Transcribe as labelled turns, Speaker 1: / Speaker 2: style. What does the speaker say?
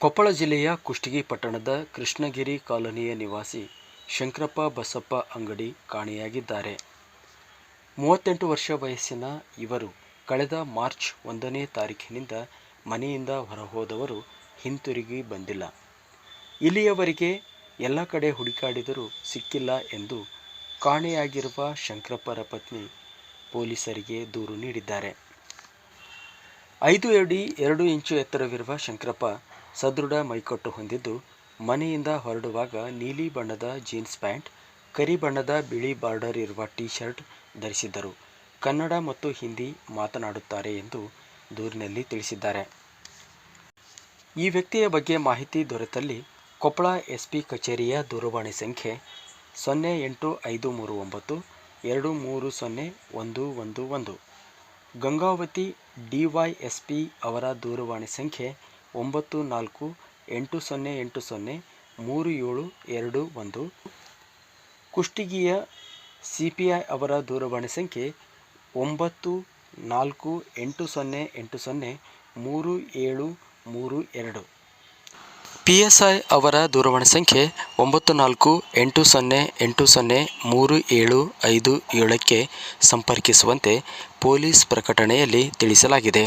Speaker 1: ಕೊಪ್ಪಳ ಜಿಲ್ಲೆಯ ಕುಷ್ಟಗಿ ಪಟ್ಟಣದ ಕೃಷ್ಣಗಿರಿ ಕಾಲೋನಿಯ ನಿವಾಸಿ ಶಂಕರಪ್ಪ ಬಸಪ್ಪ ಅಂಗಡಿ ಕಾಣೆಯಾಗಿದ್ದಾರೆ. ಮೂವತ್ತೆಂಟು ವರ್ಷ ವಯಸ್ಸಿನ ಇವರು ಕಳೆದ ಮಾರ್ಚ್ ಒಂದನೇ ತಾರೀಖಿನಿಂದ ಮನೆಯಿಂದ ಹೊರಹೋದವರು ಹಿಂತಿರುಗಿ ಬಂದಿಲ್ಲ. ಇಲ್ಲಿಯವರೆಗೆ ಎಲ್ಲ ಕಡೆ ಹುಡುಕಾಡಿದರೂ ಸಿಕ್ಕಿಲ್ಲ ಎಂದು ಕಾಣೆಯಾಗಿರುವ ಶಂಕರಪ್ಪರ ಪತ್ನಿ ಪೊಲೀಸರಿಗೆ ದೂರು ನೀಡಿದ್ದಾರೆ. ಐದು ಅಡಿ ಎರಡು ಇಂಚು ಎತ್ತರವಿರುವ ಶಂಕರಪ್ಪ ಸದೃಢ ಮೈಕಟ್ಟು ಹೊಂದಿದ್ದು, ಮನೆಯಿಂದ ಹೊರಡುವಾಗ ನೀಲಿ ಬಣ್ಣದ ಜೀನ್ಸ್ ಪ್ಯಾಂಟ್, ಕರಿ ಬಣ್ಣದ ಬಿಳಿ ಬಾರ್ಡರ್ ಇರುವ ಟಿ ಶರ್ಟ್ ಧರಿಸಿದ್ದರು. ಕನ್ನಡ ಮತ್ತು ಹಿಂದಿ ಮಾತನಾಡುತ್ತಾರೆ ಎಂದು ದೂರಿನಲ್ಲಿ ತಿಳಿಸಿದ್ದಾರೆ. ಈ ವ್ಯಕ್ತಿಯ ಬಗ್ಗೆ ಮಾಹಿತಿ ದೊರೆತಲ್ಲಿ ಕೊಪ್ಪಳ ಎಸ್ಪಿ ಕಚೇರಿಯ ದೂರವಾಣಿ ಸಂಖ್ಯೆ ಸೊನ್ನೆ ಎಂಟು ಐದು ಮೂರು ಒಂಬತ್ತು ಎರಡು ಮೂರು ಸೊನ್ನೆ ಒಂದು ಒಂದು ಒಂದು. ಗಂಗಾವತಿ ಡಿವೈಎಸ್ಪಿ ಅವರ ದೂರವಾಣಿ ಸಂಖ್ಯೆ ಒಂಬತ್ತು ನಾಲ್ಕು ಎಂಟು ಸೊನ್ನೆ ಎಂಟು ಸೊನ್ನೆ ಮೂರು ಏಳು ಎರಡು ಒಂದು. ಕುಷ್ಟಗಿಯ ಸಿ ಪಿ ಐ ಅವರ ದೂರವಾಣಿ ಸಂಖ್ಯೆ ಒಂಬತ್ತು ನಾಲ್ಕು ಎಂಟು ಸೊನ್ನೆ ಎಂಟು ಸೊನ್ನೆ ಮೂರು ಏಳು ಮೂರು ಎರಡು. ಪಿ ಎಸ್ ಐ ಅವರ ದೂರವಾಣಿ ಸಂಖ್ಯೆ ಒಂಬತ್ತು ನಾಲ್ಕು ಎಂಟು ಸೊನ್ನೆ ಎಂಟು ಸೊನ್ನೆ ಮೂರು ಏಳು ಐದು ಏಳಕ್ಕೆ ಸಂಪರ್ಕಿಸುವಂತೆ ಪೊಲೀಸ್ ಪ್ರಕಟಣೆಯಲ್ಲಿ ತಿಳಿಸಲಾಗಿದೆ.